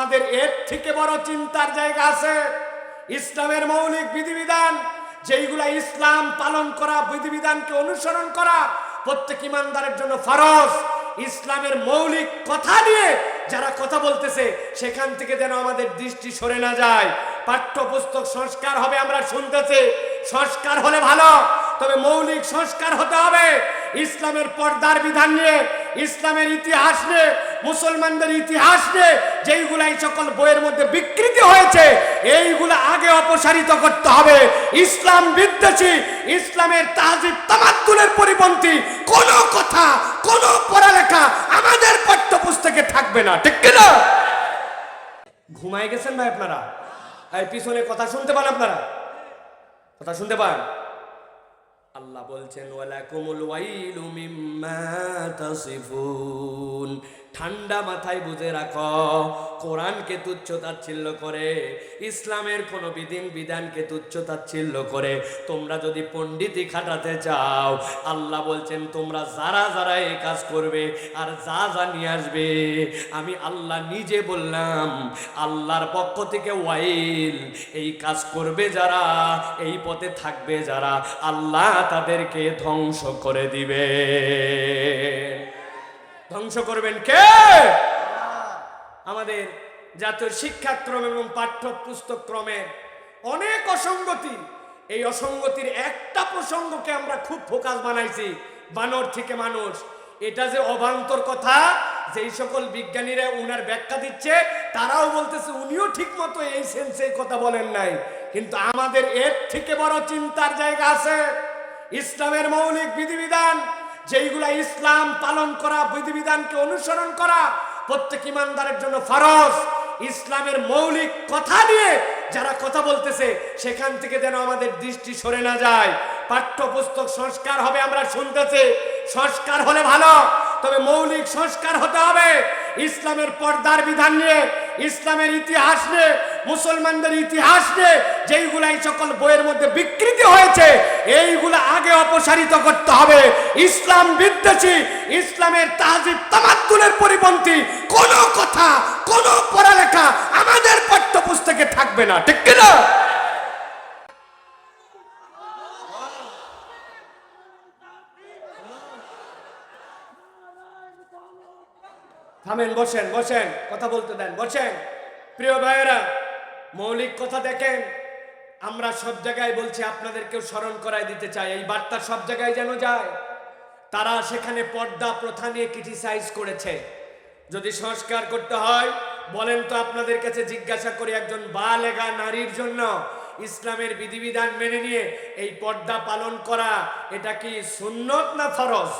আমাদের এর থেকে বড় চিন্তার জায়গা আছে। ইসলামের মৌলিক বিধিবিধান, যেইগুলা ইসলাম পালন করা, বিধিবিধানকে অনুসরণ করা, প্রত্যেক ইমানদারের জন্য ফরজ। ইসলামের মৌলিক কথা নিয়ে যারা কথা বলতেছে, সেখান থেকে যেন আমাদের দৃষ্টি সরে না যায়। পাঠ্যপুস্তক সংস্কার হবে আমরা শুনতেছি। সংস্কার হলে ভালো, তবে মৌলিক সংস্কার হতে হবে। ইসলামের পর্দার বিধান নিয়ে, ইসলামের ইতিহাস নিয়ে মুসলমানদের ইতিহাস নিয়ে যেইগুলা এই সকল বইয়ের মধ্যে বিকৃতি হয়েছে, এইগুলা আগে অপসারিত করতে হবে। ইসলাম বিদ্বেষী, ইসলামের তাজিব তামাদ্দুলের পরিপন্থী, কোনো কথা, কোনো পড়ালেখা আমাদের পাঠ্যপুস্তকে থাকবে না, ঠিক কিনা? ঘুমায় গেছেন ভাই আপনারা? এই পিছনে কথা শুনতে পান আপনারা? কথা শুনতে পান? আল্লাহ বলছেন, ওয়ালাকুমুল ওয়াইলু মিম্মা তাসিফুন। ঠান্ডা মাথায় বুঝে রাখো। কোরআনকে তুচ্ছ তাচ্ছিল্য করে, ইসলামের কোন বিধিন বিধানকে তুচ্ছ তাচ্ছিল্য করে। তোমরা যদি পণ্ডিতি খাটাতে চাও, আল্লাহ বলছেন, তোমরা যারা যারা এই কাজ করবে আর যা যা নিয়ে আসবে, আমি আল্লাহ নিজে বললাম, আল্লাহর পক্ষ থেকে ওয়াইল, এই কাজ করবে যারা, এই পথে থাকবে যারা, আল্লাহ তাদেরকে ধ্বংস করে দিবে। ধ্বংস করবেন কে? আমাদের জাতীয় শিক্ষাক্রম এবং পাঠ্যপুস্তক ক্রমের অনেক অসঙ্গতি। এই অসঙ্গতির একটা প্রসঙ্গকে আমরা খুব ফোকাস বানাইছি, বানর থেকে মানুষ। এটা যে অবান্তর কথা, যেই সকল বিজ্ঞানীরা উনার ব্যাখ্যা দিচ্ছে, তারাও বলতেছে, উনিও ঠিক মতো এই সেন্সে কথা বলেন নাই। কিন্তু আমাদের এর থেকে বড় চিন্তার জায়গা আছে। ইসলামের মৌলিক বিধিবিধান যেইগুলা ইসলাম পালন করা, বিধিবিধানকে অনুসরণ করা, প্রত্যেক ইমানদারের জন্য ফরজ। ইসলামের মৌলিক কথা নিয়ে যারা কথা বলতেছে, সেখান থেকে যেন আমাদের দৃষ্টি সরে না যায়। পাঠ্যপুস্তক সংস্কার হবে আমরা শুনতেছি। সংস্কার হলে ভালো, তবে মৌলিক সংস্কার হতে হবে। ইসলামের পর্দার বিধান নিয়ে, ইসলামের ইতিহাস নিয়ে, মুসলমানদের ইতিহাস নিয়ে এই সকল বইয়ের মধ্যে বিকৃতি হয়েছে, এইগুলা অপসারিত করতে হবে। ইসলাম বিদ্বেষী, ইসলামের তাজিব তামাদ্দুলের পরিপন্থী, কোনো কথা, কোনো পড়ালেখা আমাদের পাঠ্যপুস্তকে থাকবে না। ঠিক কিনা? থামেন, বসেন বসেন, কথা বলতে দেন, বসেন। প্রিয় ভাইয়েরা, মৌলিক কথা দেখেন। আমরা সব জায়গায় বলছি, আপনাদেরকেও স্মরণ করাই দিতে চাই। এই বার্তা সব জায়গায় যেন যায়। তারা সেখানে পর্দা, প্রথা নিয়ে ক্রিটিসাইজ করেছে। যদি সংস্কার করতে হয়, বলেন তো আপনাদের কাছে জিজ্ঞাসা করি একজন বালেগা নারীর জন্য, ইসলামের বিধিবিধান মেনে নিয়ে এই পর্দা পালন করা, এটা কি সুন্নত না ফরজ?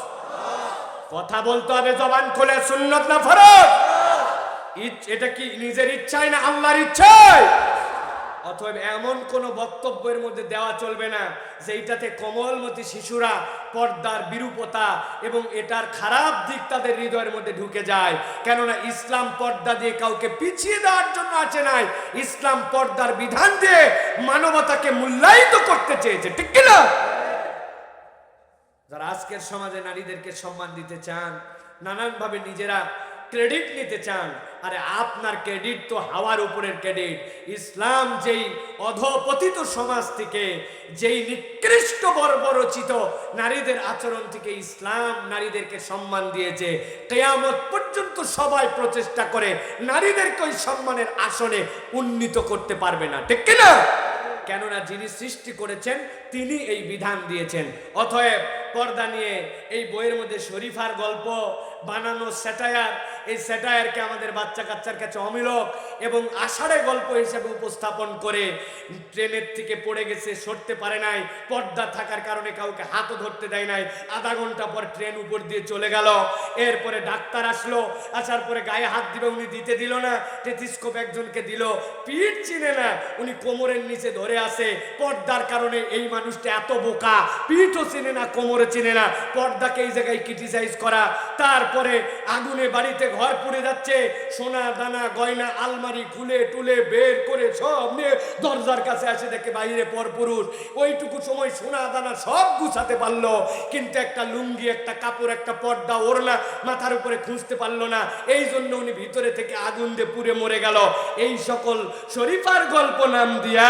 কথা বলতে হবে, জবান খুলে, সুন্নত না ফরজ? এটা কি নিজের ইচ্ছায় না আল্লাহর ইচ্ছায় অথবা এমন কোন বক্তব্যের মধ্যে দেওয়া চলবে না যেইটাতে কোমলমতি শিশুরা পর্দার বিরূপতা এবং এটার খারাপ দিক তাদের হৃদয়ের মধ্যে ঢুকে যায়। কেননা ইসলাম পর্দা দিয়ে কাউকে পিছিয়ে দেওয়ার জন্য আছে নাই। ইসলাম পর্দার বিধান দিয়ে মানবতাকে মূল্যায়িত করতে চেয়েছে। ঠিক কিনা? যারা আজকের সমাজে নারীদেরকে সম্মান দিতে চান, নানানভাবে নিজেরা ক্রেডিট নিতে চান আরে আপনার ক্রেডিট তো হাওয়ার উপরের ক্রেডিট। ইসলাম যেই অধপতিত সমাজ থেকে, যেই নিকৃষ্ট বর্বরচিত নারীদের আচরণ থেকে ইসলাম নারীদেরকে সম্মান দিয়েছে, কেয়ামত পর্যন্ত সবাই প্রচেষ্টা করে নারীদেরকে ওই সম্মানের আসনে উন্নীত করতে পারবে না। ঠিক কিনা? কেননা যিনি সৃষ্টি করেছেন, তিনি এই বিধান দিয়েছেন। অতএব পর্দা নিয়ে এই বইয়ের মধ্যে শরীফার গল্প, বানানো স্যাটায়ার এই স্যাটায়ারকে আমাদের বাচ্চা কাচ্চার কাছে অমিলক এবং আষাঢ়ে গল্প হিসেবে উপস্থাপন করে ট্রেনের থেকে পড়ে গেছে, সরতে পারে নাই, পর্দা থাকার কারণে কাউকে হাতও ধরতে দেয় নাই, আধা ঘণ্টা পর ট্রেন উপর দিয়ে চলে গেল। এরপরে ডাক্তার আসলো, আসার পরে গায়ে হাত দিবে, উনি দিতে দিল না টেথিস্কোপ একজনকে দিল, পিঠ চিনে না, উনি কোমরের নিচে ধরে আসে পর্দার কারণে এই মানুষটা এত বোকা, পিঠও চিনে না কোমরে চিনে না, পর্দাকে এই জায়গায় ক্রিটিসাইজ করা, তারপরে আগুনে বাড়িতে ঘর ঘর পুড়ে যাচ্ছে। সোনা, দানা, গয়না, আলমারি খুলে টুলে বের করে সব নিয়ে দরজার কাছে আসে দেখে বাইরে পর পুরুষ ওইটুকু সময় সোনা, দানা সব গুছাতে পারল। কিন্তু একটা লুঙ্গি, একটা কাপড়, একটা পর্দা, ওড়না মাথার উপরে খুঁজতে পারল না। এই জন্য উনি ভিতরে থেকে আগুন দিয়ে পুড়ে মরে গেল। এই সকল শরীফার গল্প নাম দিয়া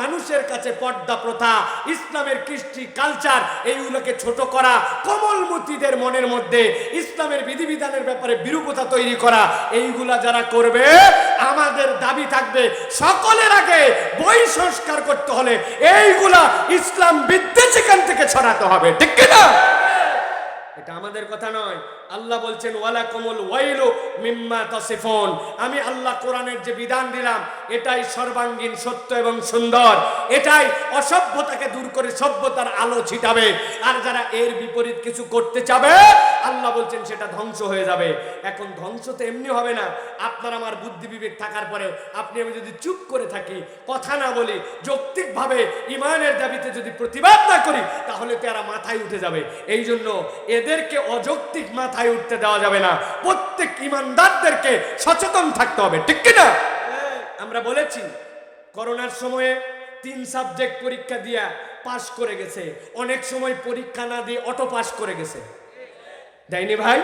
মানুষের কাছে পর্দা প্রথা, ইসলামের কৃষ্টি কালচার এইগুলোকে ছোট করা কমলমতিদের মনের মধ্যে ইসলামের বিধিবিধানের ব্যাপারে বিরূপতা তৈরি করা, এইগুলা যারা করবে, আমাদের দাবি থাকবে সকলের আগে বই সংস্কার করতে হলে এইগুলা ইসলাম বিদ্বেষ এখান থেকে ছড়াতে হবে, ঠিক কিনা? এটা আমাদের কথা নয়। আল্লাহ বলছেন ওয়ালা কমল ওয়াইলু মিম্মা তাসিফুন। আমি আল্লাহ কোরআনের যে বিধান দিলাম, এটাই সর্বাঙ্গীন সত্য এবং সুন্দর। এটাই অসভ্যতাকে দূর করে সভ্যতার আলো ছিটাবে। আর যারা এর বিপরীত কিছু করতে চাবে, আল্লাহ বলছেন সেটা ধ্বংস হয়ে যাবে। এখন ধ্বংস তো এমনি হবে না। আপনার আমার বুদ্ধি বিবেক থাকার পরে আপনি, আমি যদি চুপ করে থাকি, কথা না বলি, যৌক্তিকভাবে ইমানের দাবিতে যদি প্রতিবাদ না করি, তাহলে তো এরা মাথায় উঠে যাবে। এই জন্য এদেরকে অযৌক্তিক মাথায় উঠতে দেওয়া যাবে না। প্রত্যেক ইমানদারদেরকে সচেতন থাকতে হবে ঠিক কিনা? আমরা বলেছি করোনার সময়ে তিন সাবজেক্ট পরীক্ষা দিয়া পাশ করে গেছে। অনেক সময় পরীক্ষা না দিয়ে অটো পাস করে গেছে। দেয়নি ভাই?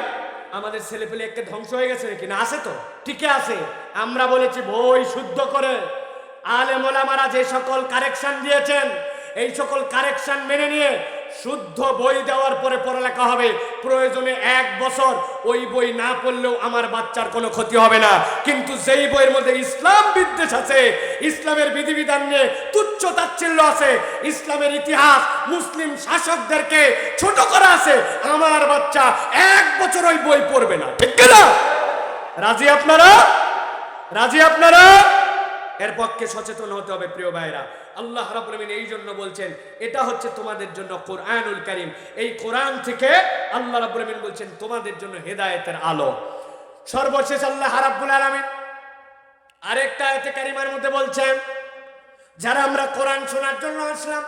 আমাদের ছেলে পেলে একটা ধ্বংস হয়ে গেছে নাকি? না আছে তো। ঠিকই আছে। আমরা বলেছি বই শুদ্ধ করে। আলেমোলামারা যে সকল কারেকশন দিয়েছেন এই সকল কারেকশন মেনে নিয়ে শুদ্ধ বই দেওয়ার পরে পড়ালেখা হবে। প্রয়োজনে এক বছর ওই বই না পড়লেও আমার বাচ্চার কোনো ক্ষতি হবে না। কিন্তু যেই বইয়ের মধ্যে ইসলাম বিদ্বেষ আছে, ইসলামের বিধিবিধান নিয়ে তুচ্ছ তাচ্ছিল্য আছে, ইসলামের ইতিহাস, মুসলিম শাসকদেরকে ছোট করা আছে, আমার বাচ্চা এক বছর ওই বই পড়বে না। ঠিক না রাজি আপনারা? রাজি আপনারা? এর পক্ষে সচেতন হতে হবে প্রিয় ভাইরা। আল্লাহ আলামিন এই জন্য বলছেন, এটা হচ্ছে তোমাদের জন্য কোরআনুল কারীম। এই কোরআন থেকে আল্লাহ আলামিন বলছেন, তোমাদের জন্য হেদায়েতের আলো। সর্বশেষ আল্লাহ রাব্বুল আলামিন আরেকটা আয়াতে কারিমার মধ্যে বলছেন, যারা আমরা কোরআন শোনার জন্য আসলাম,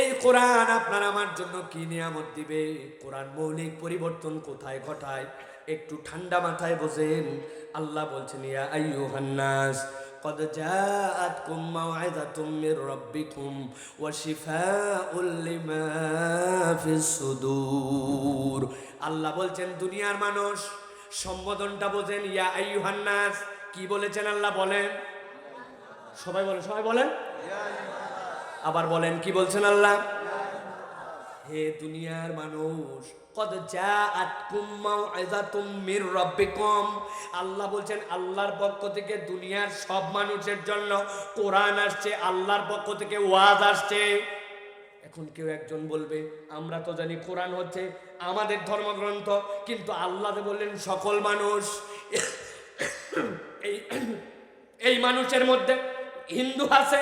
এই কোরআন আপনার আমার জন্য কি নিয়ামত দিবে? কোরআন মৌলিক পরিবর্তন কোথায় ঘটায়? একটু ঠান্ডা মাথায় বোঝেন। আল্লাহ বলছেন, ইয়া আইয়ুহান নাস قد جاءتكم موعظة من ربكم وشفاء لما في الصدور আল্লাহ বলছেন দুনিয়ার মানুষ সম্বোধনটা বোঝেন ইয়া আইয়ুহান নাস কি বলেছেন আল্লাহ বলেন সবাই বলেন সবাই বলেন আবার বলেন কি বলছেন আল্লাহ হে দুনিয়ার মানুষ জাআতকুম মাউইযাতুম মির রাব্বিকুম। আল্লাহ বলছেন, আল্লাহর পক্ষ থেকে দুনিয়ার সব মানুষের জন্য কোরআন আসছে, আল্লাহর পক্ষ থেকে ওয়াজ আসছে। এখন কেউ একজন বলবে, আমরা তো জানি কোরআন হচ্ছে আমাদের ধর্মগ্রন্থ, কিন্তু আল্লাহ বললেন, সকল মানুষ এই এই মানুষের মধ্যে হিন্দু আছে,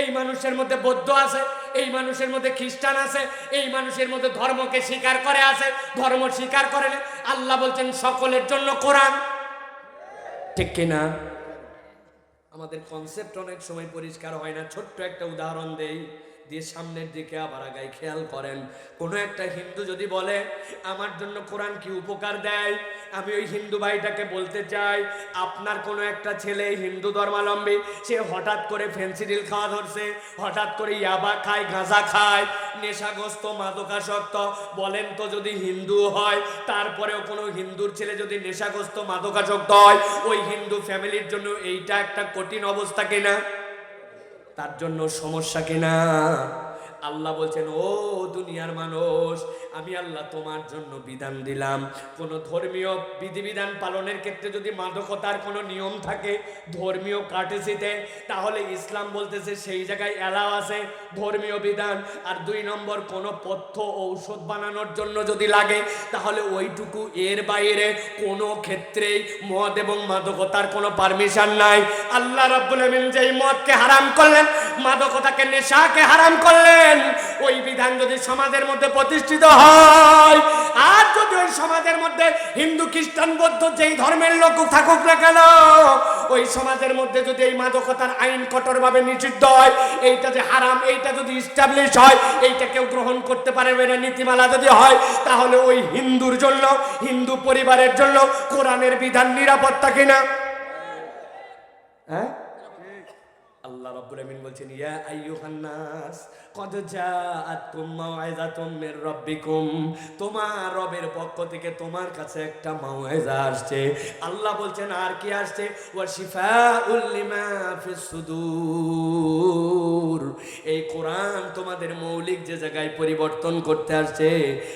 এই মানুষের মধ্যে বৌদ্ধ আছে এই মানুষের মধ্যে খ্রিস্টান আছে, এই মানুষের মধ্যে ধর্মকে স্বীকার করে আছে, ধর্ম স্বীকার করে না। আল্লাহ বলছেন, সকলের জন্য কোরআন। ঠিক কিনা আমাদের কনসেপ্ট অনেক সময় পরিষ্কার হয় না। ছোট্ট একটা উদাহরণ দেই। দিয়ে সামনের দিকে আবার আগায় খেয়াল করেন। কোনো একটা হিন্দু যদি বলে, আমার জন্য কোরআন কি উপকার দেয়? আমি ওই হিন্দু ভাইটাকে বলতে চাই, আপনার কোনো একটা ছেলে হিন্দু ধর্মাবলম্বী সে হঠাৎ করে ফেন্সিডিল খাওয়া ধরছে, হঠাৎ করে ইয়াবা খায়, গাঁজা খায়, নেশাগ্রস্ত, মাদকাসক্ত, বলেন তো যদি হিন্দু হয়, তারপরেও কোনো হিন্দুর ছেলে যদি নেশাগ্রস্ত, মাদকাসক্ত হয়, ওই হিন্দু ফ্যামিলির জন্য এইটা একটা কঠিন অবস্থা কিনা? তার জন্য সমস্যা কিনা? আল্লাহ বলছেন, ও দুনিয়ার মানুষ, আমি আল্লাহ তোমার জন্য বিধান দিলাম। কোন ধর্মীয় বিধিবিধান পালনের ক্ষেত্রে যদি মাদকতার কোনো নিয়ম থাকে, ধর্মীয় কাটেসিতে তাহলে ইসলাম বলতেছে সেই জায়গায় অ্যালাও আছে। ধর্মীয় বিধান আর দুই নম্বর, কোনো পথ্য ঔষধ বানানোর জন্য যদি লাগে, তাহলে ওইটুকু এর বাইরে কোনো ক্ষেত্রেই মদ এবং মাদকতার কোনো পারমিশন নাই। আল্লাহ রাব্বুল আমিন যেই মদকে হারাম করলেন, মাদকতাকে, নেশাকে হারাম করলেন, ওই বিধান যদি সমাজের মধ্যে প্রতিষ্ঠিত হয়, আর যদি ওই সমাজের মধ্যে হিন্দু, খ্রিস্টান, বৌদ্ধ যেই ধর্মের লোক থাকুক না কেন, ওই সমাজের মধ্যে যদি এই মাদকতার আইন কঠোরভাবে নিষিদ্ধ হয়, এইটা যে হারাম এইটা যদি ইস্টাবলিশ হয়, এইটা কেউ গ্রহণ করতে পারবে না, নীতিমালা যদি হয়, তাহলে ওই হিন্দুর জন্য, হিন্দু পরিবারের জন্য কোরআনের বিধান নিরাপত্তা কিনা হ্যাঁ? আল্লাহ আমিন বলছেন, ইয়া আইয়ুহান নাস কদ জাআতকুম মাউইযাতুম মির তোমার রবের পক্ষ থেকে তোমার কাছে একটা মাউইজা আসছে। আল্লাহ বলছেন, আর কি আসছে? ওয়া শিফাউল লিমা ফিস সুদূর। এই কোরআন তোমাদের মৌলিক যে জায়গায় পরিবর্তন করতে আসছে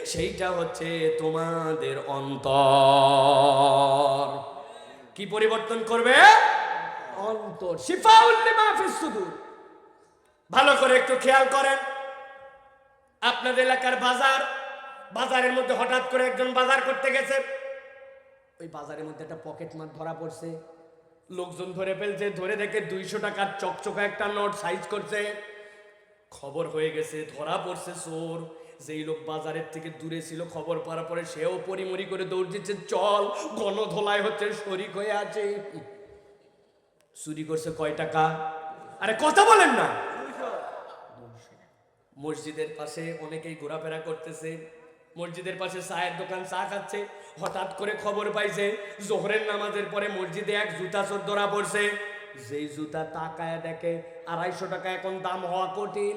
সেইটা হচ্ছে তোমাদের অন্তর। কি পরিবর্তন করবে? অন্তর। মাহফিজ সুদূর। ভালো করে একটু খেয়াল করেন। আপনাদের এলাকার বাজার বাজারের মধ্যে হঠাৎ করে একজন বাজার করতে গেছে। ওই বাজারের মধ্যে একটা পকেট মার ধরা পড়ছে। লোকজন ধরে ফেলছে ধরে দেখে দুইশো টাকার চকচকা একটা নোট সাইজ করছে। খবর হয়ে গেছে ধরা পড়ছে চোর। যেই লোক বাজারের থেকে দূরে ছিল খবর পাওয়ার পরে সেও পরিমরি করে দৌড় দিচ্ছে চল গণধোলাই হচ্ছে শরিক হয়ে আছে। চুরি করছে কয় টাকা? আরে কথা বলেন না। মসজিদের পাশে অনেকেই ঘোরাফেরা করতেছে। মসজিদের পাশে চায়ের দোকান চা খাচ্ছে। হঠাৎ করে খবর পাইছে, জোহরের নামাজের পরে মসজিদে এক জুতা চোর ধরা পড়ছে। যেই জুতা তাকায় দেখে আড়াইশো টাকা এখন দাম হওয়া কঠিন।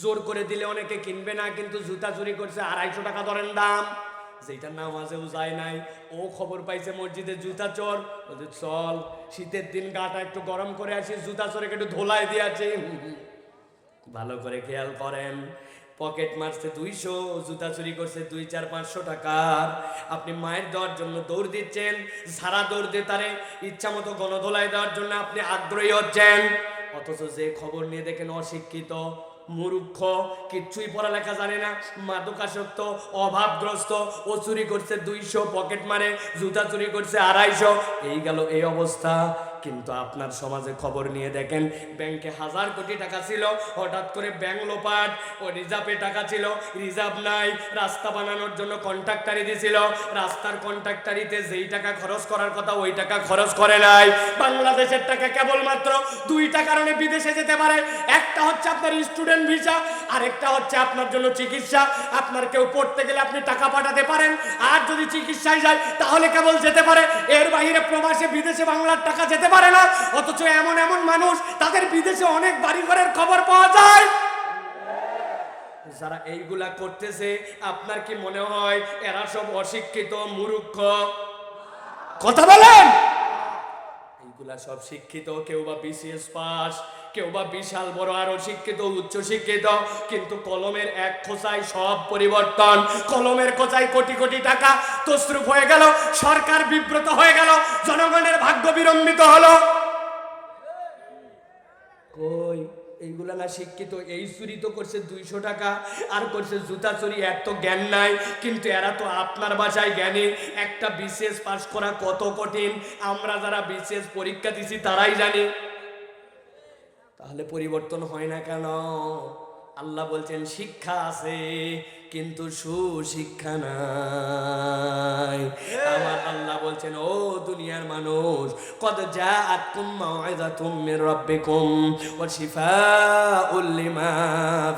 জোর করে দিলে অনেকে কিনবে না, কিন্তু জুতা চুরি করছে, আড়াইশো টাকা ধরেন দাম। যেটা নামাজেও যায় নাই, ও খবর পাইছে মসজিদে জুতা চোর। বলছে, চল, শীতের দিন গাটা একটু গরম করে আসি, জুতা চোরকে একটু ধোলাই দিয়েছে ভালো করে খেয়াল করেন পকেট মারছে দুইশো, জুতা চুরি করছে দুই, চার, পাঁচশো টাকার আপনি মায়ের দেওয়ার জন্য দৌড় দিচ্ছেন, সারা দৌড় দিয়ে তারে ইচ্ছা মতো গণধোলাই দেওয়ার জন্য আপনি আগ্রহী হচ্ছেন। অথচ যে খবর নিয়ে দেখেন অশিক্ষিত, মূর্খ, কিচ্ছুই পড়ালেখা জানে না, মাদকাসক্ত, অভাবগ্রস্ত, ও চুরি করছে দুইশো, পকেট মারে, জুতা চুরি করছে আড়াইশো। এই গেল এই অবস্থা। কিন্তু আপনার সমাজে খবর নিয়ে দেখেন, ব্যাংকে হাজার কোটি টাকা ছিল, হঠাৎ করে ব্যাংক লোপাট, ও রিজার্ভে টাকা ছিল, রিজার্ভ নাই, রাস্তা বানানোর জন্য কন্ট্রাক্টারি দিছিল, রাস্তার কন্ট্রাক্টারিতে যেই টাকা খরচ করার কথা ওই টাকা খরচ করে নাই। বাংলাদেশের টাকা কেবলমাত্র দুইটা কারণে বিদেশে যেতে পারে, একটা হচ্ছে আপনার স্টুডেন্ট ভিসা আরেকটা হচ্ছে আপনার জন্য চিকিৎসা, আপনার কেউ পড়তে গেলে আপনি টাকা পাঠাতে পারেন, আর যদি চিকিৎসায় যায় তাহলে কেবল যেতে পারে, এর বাইরে প্রবাসে বিদেশে বাংলার টাকা যেতে পারে না। অথচ এমন এমন মানুষ, তাদের বিদেশে অনেক বাড়ি ঘরের খবর পাওয়া যায়। যারা এইগুলা করতেছে, আপনার কি মনে হয় এরা সব অশিক্ষিত মুরুক্ষ কথা বলেন! এইগুলা সব শিক্ষিত, কেউ বা বিসিএস পাস কেউ বা বিশাল বড় আরও শিক্ষিত, উচ্চ শিক্ষিত, কিন্তু কলমের এক খোঁচায় সব পরিবর্তন। কলমের খোঁচায় কোটি কোটি টাকা তসরুপ হয়ে গেল, সরকার বিব্রত হয়ে গেল, জনগণের ভাগ্য বিড়ম্বিত হলো। কই, এইগুলা না শিক্ষিত, এই চুরি তো করছে দুইশো টাকা, আর করছে জুতা চুরি এত জ্ঞান নাই। কিন্তু এরা তো আপনার বাসায় জ্ঞানী, একটা বিশেষ পাশ করা কত কঠিন, আমরা যারা বিশেষ পরীক্ষা দিছি তারাই জানি। তাহলে পরিবর্তন হয় না কেন? আল্লাহ বলছেন শিক্ষা আছে কিন্তু সুশিক্ষা নাই। আমার আল্লাহ বলছেন, ও দুনিয়ার মানুষ কত যা আতুম মাউইযাতুম মির রাব্বিকুম ওয়া শিফাউল লিমা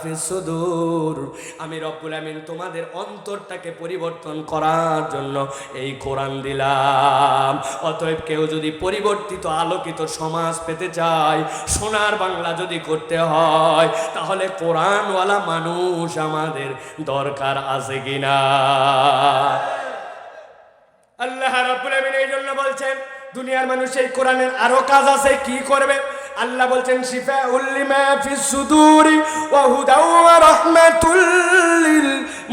ফিস সুদূর। আমি রব্বুল আমিন তোমাদের অন্তরটাকে পরিবর্তন করার জন্য এই কোরআন দিলাম। অতএব কেউ যদি পরিবর্তিত আলোকিত সমাজ পেতে চায়, সোনার বাংলা যদি করতে হয়, তাহলে কোরআনওয়ালা মানুষ আমাদের দরকার আছে কিনা? আল্লাহ রাব্বুল আমিন এই জন্য বলছেন, দুনিয়ার মানুষ এই কোরআনের আরও কাজ আছে, কি করবে? আল্লাহ বলছেন শিফা উল্লিমা ফিস সুদুরি ওয়া হুদা ওয়া রাহমাতুল লিল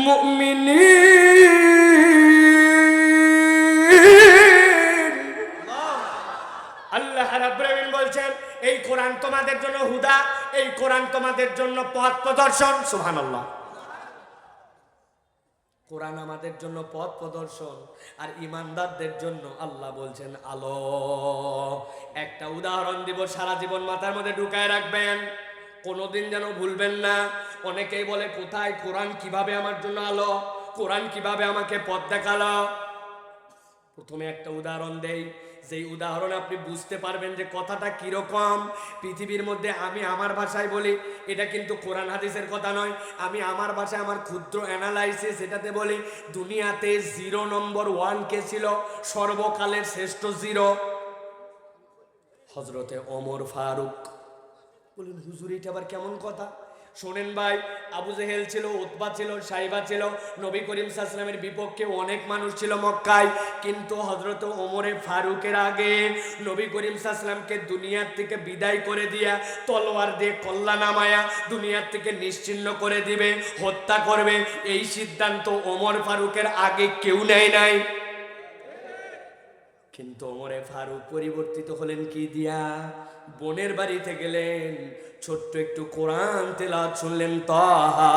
মুমিনিন। আল্লাহ রাব্বুল আমিন বলছেন, এই কোরআন তোমাদের জন্য হুদা, এই কোরআন তোমাদের জন্য পথ প্রদর্শন। সুবহানাল্লাহ। কোরআন আমাদের জন্য পথ প্রদর্শন আর ইমানদারদের জন্য আল্লাহ বলছেন, আলো। একটা উদাহরণ দিব, সারা জীবন মাথার মধ্যে ঢুকায় রাখবেন। কোনোদিন যেন ভুলবেন না। অনেকেই বলে, কোথায়? কোরআন কীভাবে আমার জন্য আলো? কোরআন কীভাবে আমাকে পথ দেখাল? প্রথমে একটা উদাহরণ দেই। যেই উদাহরণ আপনি বুঝতে পারবেন যে কথাটা কীরকম, পৃথিবীর মধ্যে আমি আমার ভাষায় বলি, এটা কিন্তু কোরআন হাদিসের কথা নয়। আমি আমার ভাষায় আমার ক্ষুদ্র অ্যানালাইসিস এটাতে বলি, দুনিয়াতে জিরো নম্বর ওয়ান কে ছিল? সর্বকালের শ্রেষ্ঠ জিরো হজরতে অমর ফারুক। বলুন, হুজুর এটা আবার কেমন কথা? শোনেন ভাই, আবু জেহেল ছিল, উতবা ছিল, সাইবা ছিল, নবী করিম সাল্লামের বিপক্ষে অনেক মানুষ ছিল মক্কায়। কিন্তু হজরত ওমরে ফারুকের আগে নবী করিম সাল্লামকে দুনিয়ার থেকে বিদায় করে দিয়া তলোয়ার দিয়ে কল্লা নামায়া দুনিয়ার থেকে নিশ্চিন্ন করে দিবে, হত্যা করবে। এই সিদ্ধান্ত ওমর ফারুকের আগে কেউ নেয় নাই। কিন্তু ওমরে ফারুক পরিবর্তিত হলেন কি দিয়া? বোনের বাড়িতে গেলেন, ছোট্ট একটু কোরআন তেলাওয়াত শুনলেন তাহা।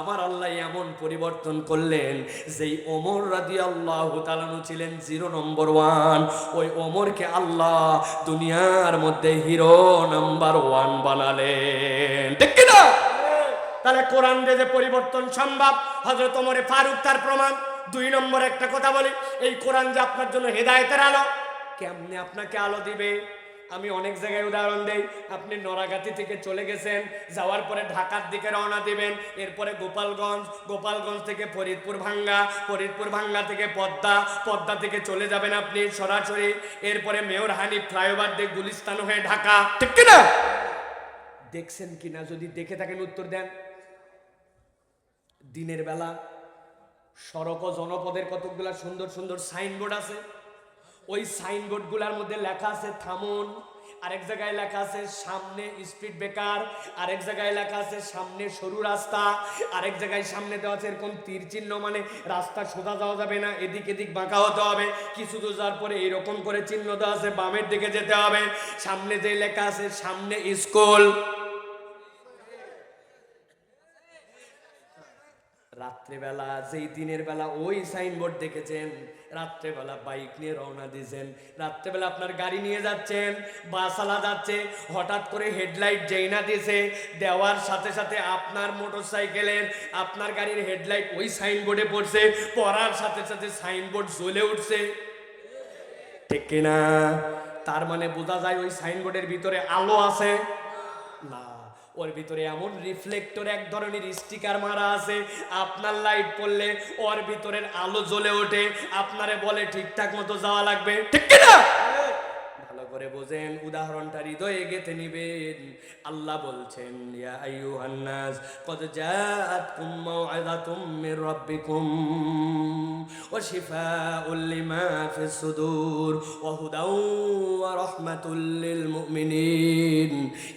আমার আল্লাহ এমন পরিবর্তন করলেন, যেই ওমর রাদি আল্লাহ তালানু ছিলেন জিরো নম্বর ওয়ান। ওই ওমরকে আল্লাহ দুনিয়ার মধ্যে হিরো নাম্বার ওয়ান বানালেন। ঠিক না তাহলে কোরআন যে পরিবর্তন সম্ভব হজরত ওমরে ফারুক তার প্রমাণ। দুই নম্বর একটা কথা বলি, এই কোরআন যে আপনার জন্য হেদায়েতের আলো, কেমনে আপনাকে আলো দিবে? আমি অনেক জায়গায় উদাহরণ দেই। আপনি নরাগাতি থেকে চলে গেছেন, যাওয়ার পরে ঢাকার দিকে রওনা দিবেন, এরপরে গোপালগঞ্জ গোপালগঞ্জ থেকে ফরিদপুর ভাঙ্গা ফরিদপুর ভাঙ্গা থেকে পদ্মা পদ্মা থেকে চলে যাবেন আপনি সরাসরি, এরপরে মেয়র হানি ফ্লাইওভার দিয়ে গুলিস্তান হয়ে ঢাকা। ঠিক কিনা? দেখছেন কিনা? যদি দেখে থাকেন উত্তর দেন। দিনের বেলা সড়ক ও জনপদের কতগুলা সুন্দর সুন্দর সাইনবোর্ড আছে। ওই সাইনবোর্ডগুলোর মধ্যে লেখা আছে, থামুন। আরেক জায়গায় লেখা আছে, সামনে স্পিড ব্রেকার। আরেক জায়গায় লেখা আছে, সামনে সরু রাস্তা। আরেক জায়গায় সামনে দেওয়া আছে, এরকম তীর চিহ্ন মানে রাস্তা সোজা যাওয়া যাবে না, এদিক এদিক বাঁকা হতে হবে। কিছু দূর যাওয়ার পরে এরকম করে চিহ্ন দেওয়া আছে, বামের দিকে যেতে হবে। সামনে যে লেখা আছে, সামনে স্কুল। রাত্রেবেলা, যেই দিনের বেলা ওই সাইনবোর্ড দেখেছেন, রাত্রেবেলা বাইক নিয়ে রওনা দিয়েছেন, রাত্রেবেলা আপনার গাড়ি নিয়ে যাচ্ছেন বাসালা যাচ্ছে, হঠাৎ করে হেডলাইট যেই না দিয়েছে, দেওয়ার সাথে সাথে আপনার মোটর সাইকেলের আপনার গাড়ির হেডলাইট ওই সাইনবোর্ডে পড়ছে, পড়ার সাথে সাথে সাইনবোর্ড জ্বলে উঠছে। ঠিক কিনা? তার মানে বোঝা যায় ওই সাইনবোর্ডের ভিতরে আলো আছে। ওর ভিতরে এমন রিফ্লেক্টর এক ধরনের স্টিকার মারা আছে। আপনার লাইট পড়লে ওর ভিতরের আলো জ্বলে ওঠে। আপনারে বলে ঠিকঠাক মতো যাওয়া লাগবে। ঠিক কিনা? করে বোঝেন, উদাহরণটা হৃদয়ে গেতে নিবেন। আল্লাহ বলছেন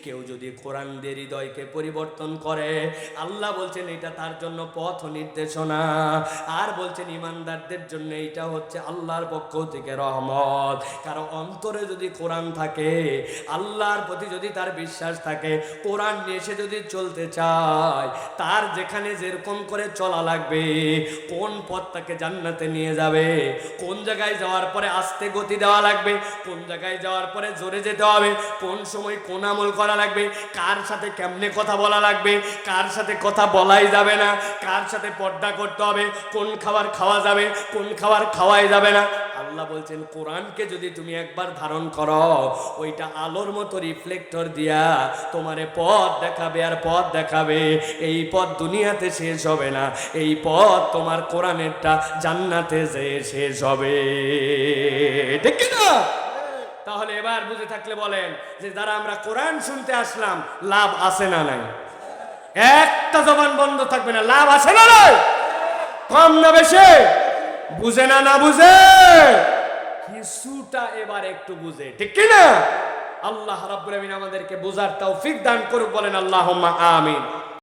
কেউ যদি কোরআন দিয়ে হৃদয়কে পরিবর্তন করে, আল্লাহ বলছেন, এটা তার জন্য পথ নির্দেশনা। আর বলছেন, ইমানদারদের জন্য এটা হচ্ছে আল্লাহর পক্ষ থেকে রহমত। কারও অন্তরে যদি কোরআন থাকে, আল্লাহর প্রতি যদি তার বিশ্বাস থাকে, কোরআন নিয়ে সে যদি চলতে চায়, তার যেখানে যেরকম করে চলা লাগবে, কোন পথ তাকে জান্নাতে নিয়ে যাবে, কোন জায়গায় যাওয়ার পরে আস্তে গতি দেওয়া লাগবে, কোন জায়গায় যাওয়ার পরে জোরে যেতে হবে, কোন সময় কোন আমল করা লাগবে, কার সাথে কেমনে কথা বলা লাগবে, কার সাথে কথা বলাই যাবে না, কার সাথে পর্দা করতে হবে, কোন খাবার খাওয়া যাবে, কোন খাবার খাওয়াই যাবে না আল্লাহ বলছেন, কোরআনকে যদি তুমি একবার ধারণ করো, ওইটা আলোর মতো রিফ্লেক্টর দিয়া তোমারে পথ দেখাবে আর পথ দেখাবে। এই পথ দুনিয়াতে শেষ হবে না, এই পথ তোমার কোরআনেরটা জান্নাতে যে শেষ হবে। ঠিক না তাহলে এবার বুঝে থাকলে বলেন যে যারা আমরা কোরআন শুনতে আসলাম, লাভ আছে না নাই? একটা জবান বন্ধ থাকবে না, লাভ আছে না নাই? কম না বেশি? বুঝে না না বুঝে? কিছুটা এবার একটু বুঝে। ঠিক কি না? আল্লাহ রাব্বুল আমিন আমাদেরকে বুঝার তৌফিক দান করুক বলেন আল্লাহুম্মা আমিন।